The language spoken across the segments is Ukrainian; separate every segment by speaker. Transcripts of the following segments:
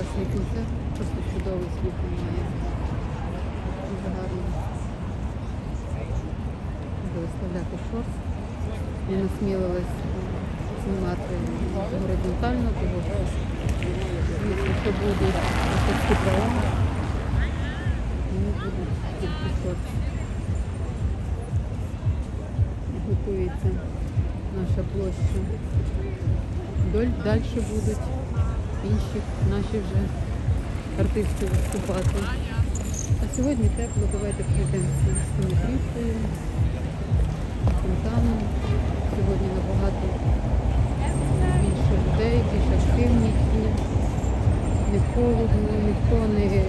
Speaker 1: Прекрасний концерт, просто чудовий слух має. Дуже гарно. Буду виставляти шорт. Я насмілилась знімати горизонтально, тому що звісно, що будуть такі права. Вони будуть тільки шорт. Готується наша площа. Далі будуть інші наші вже артисти виступати. А сьогодні тепло, давайте пройдемося з Тимофрівкою, фонтаном. Сьогодні набагато більше людей, більш активні всі. Не холодно, ніхто не е,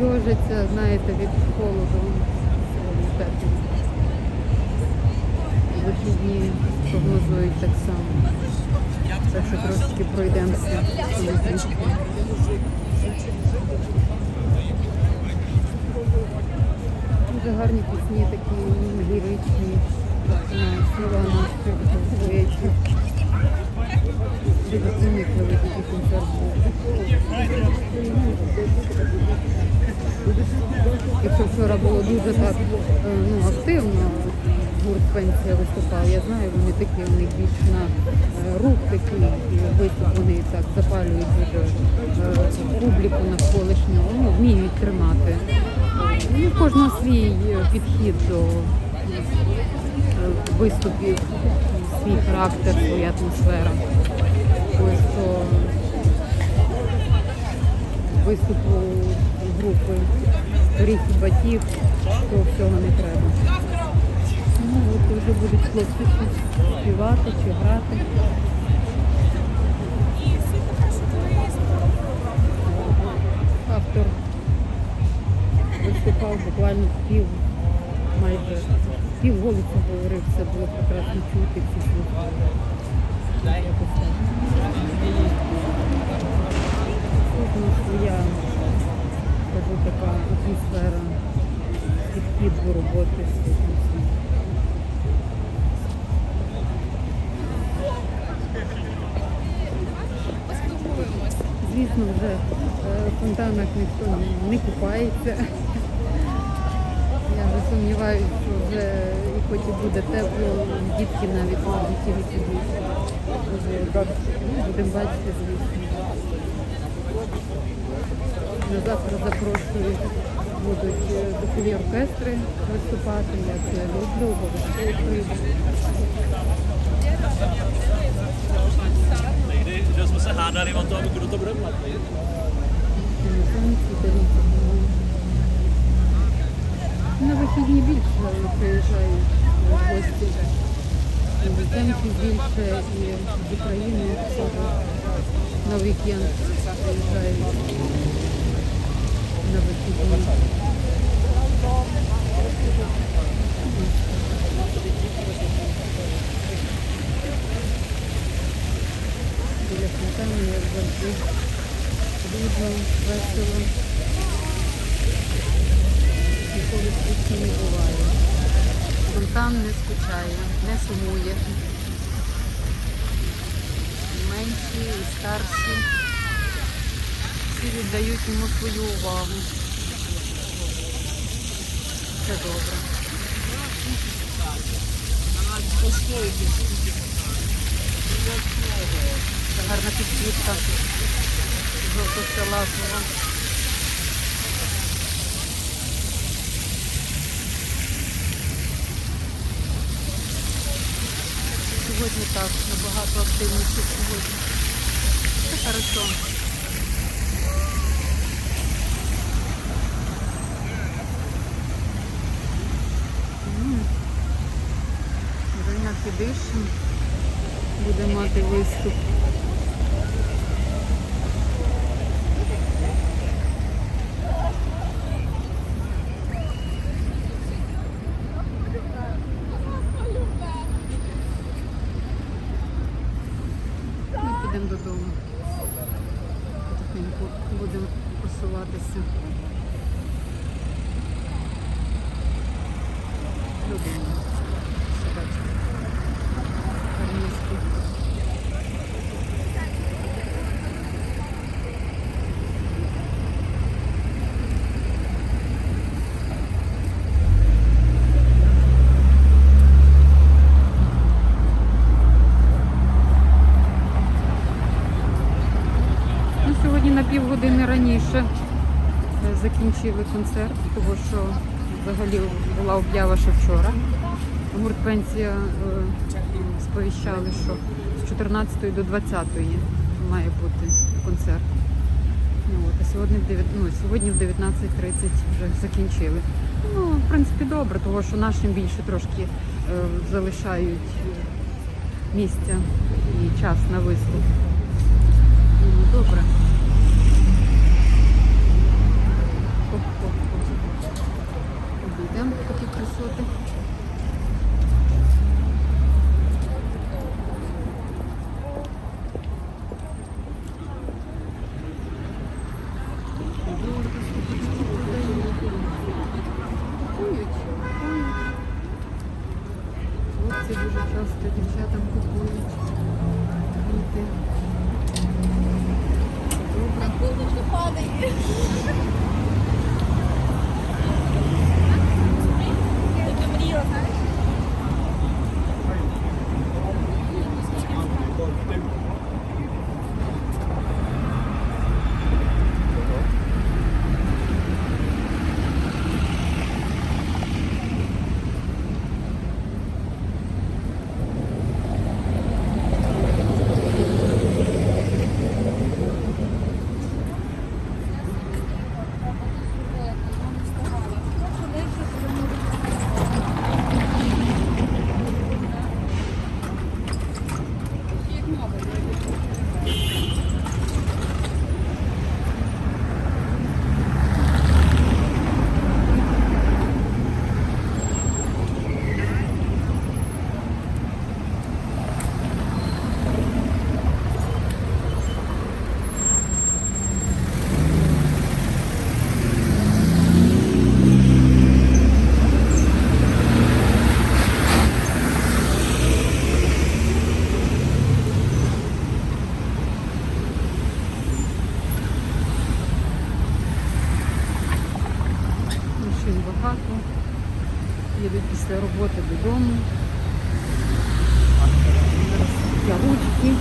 Speaker 1: йожиться, знаєте, від холоду. Сьогодні тепло. Вихідні прогнозують так само. Так що трошки пройдемося. Дуже гарні пісні, такі ліричні, слова наші Якщо вчора було дуже так е, ну, активно, гурт пенсія виступав, я знаю, вони такі, у них більш на е, рух такий виступ, вони так запалюють дуже публіку навколишню, ну, вміють тримати. Ну, кожного свій е, підхід до виступів, свій характер, своя атмосфера. Ось то виступу групи Ріхі Батів, то всього не треба. Ну, от вже будуть хлопці співати чи грати. Автор виступав буквально пів, майже пів голосу говорив, все було прекрасно чути, всі слухали. Своя, кажу, така атмосфера, підхід до роботи. Звісно, вже е, в фонтанах ніхто не купається. Сумніваюся, що вже і хоч і буде тепло, дітки навіть не хотіли сюди. Будемо бачити, звісно. На завтра запрошують, будуть е, духові оркестри виступати. Я це люблю, обов'язково прийду.
Speaker 2: Někdy, že jsme se hádali o tom, kdo to bude platit.
Speaker 1: На вихідні більше приїжджають гості. Іноземці більше і з України на вікенд приїжджають на вихідні. Біля фонтану, як завжди. Людно, весело. Фонтан не скучає, не сумує. Менші, і старші. Всі віддають йому свою увагу. Це добре. Це гарна підсвітка жовто-салатова. Сьогодні так, набагато активніше сьогодні. Все хорошо. М. Женя Кидишин буде мати виступ. Додому. Потихеньку будемо посуватися. Додому. Закінчили концерт, тому що взагалі була об'ява ще вчора. Гурт пенсія е, сповіщали, що з 14 до 20 має бути концерт. Ну, от, а сьогодні в 9, ну, сьогодні в 19.30 вже закінчили. Ну, в принципі, добре, тому що нашим більше трошки е, залишають місця і час на виступ. Ну, добре. Обійдемо такі красоти. Хлопці дуже часто дівчатам купують квіти. Добре. Машин багато. Їдуть після роботи додому. Зараз я ручки.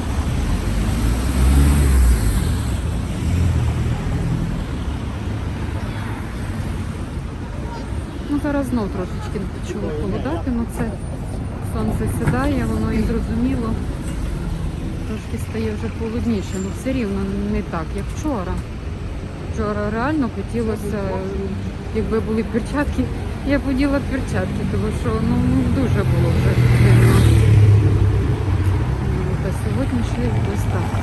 Speaker 1: Ну, зараз знов трошечки почало холодати, але це сонце сідає, воно і зрозуміло. Трошки стає вже холодніше, але все рівно не так, як вчора. Вчора реально хотілося, якби були перчатки, я б оділа перчатки, тому що ну, дуже було вже Та сьогодні ще ось так.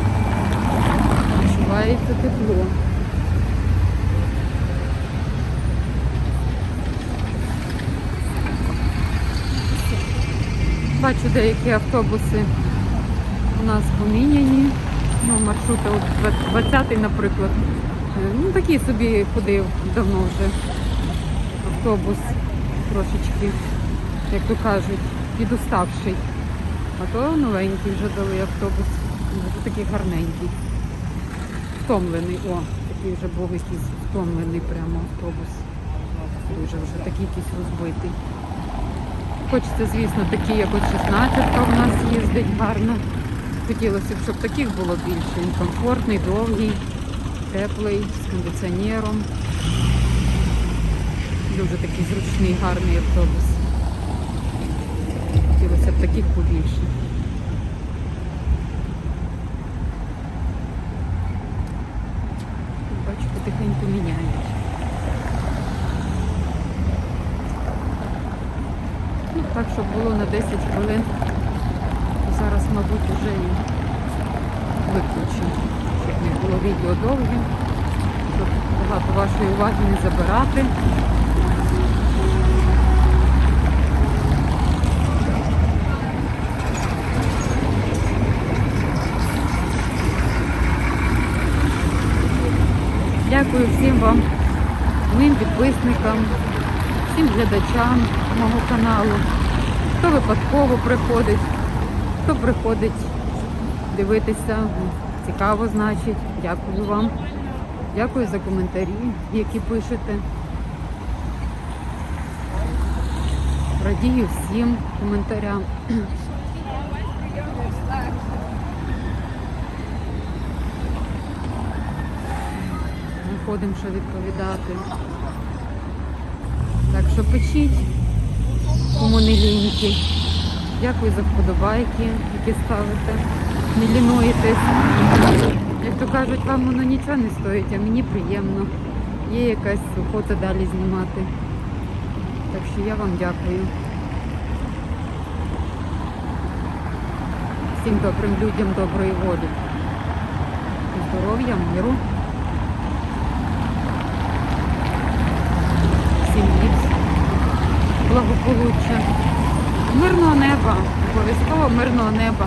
Speaker 1: Відчувається тепло. Бачу деякі автобуси у нас поміняні. Ну, маршрути 20-й, наприклад. Е, Ну, такий собі ходив давно вже автобус трошечки, як то кажуть, підуставший. А то новенький вже дали автобус. Вже такий гарненький. Втомлений. О, такий вже був якийсь втомлений прямо автобус. Дуже вже такий якийсь розбитий. Хочеться, звісно, такі, як от 16 в нас їздить гарно. Хотілося б, щоб таких було більше. Комфортний, довгий, теплий, з кондиціонером. Дуже такий зручний, гарний автобус. Хотілося б таких побільше. Бачу, потихеньку міняють. Ну, так, щоб було на 10 хвилин. то Зараз, мабуть, вже і виключу, щоб не було відео довге, щоб багато вашої уваги не забирати. Дякую всім вам, моїм підписникам, всім глядачам мого каналу, хто випадково приходить, хто приходить дивитися. Цікаво, значить. Дякую вам. Дякую за коментарі, які пишете. Радію всім коментарям. Виходимо ще відповідати. Що печіть, кому не ліньки. Дякую за вподобайки, які ставите. Не лінуєтесь. Як то кажуть, вам воно нічого не стоїть, а мені приємно. Є якась охота далі знімати. Так що я вам дякую. Всім добрим людям доброї волі. Здоров'я, миру. Всім ліпс. Благополуччя. Мирного неба. Обов'язково мирного неба.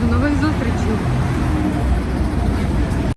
Speaker 1: До нових зустрічей.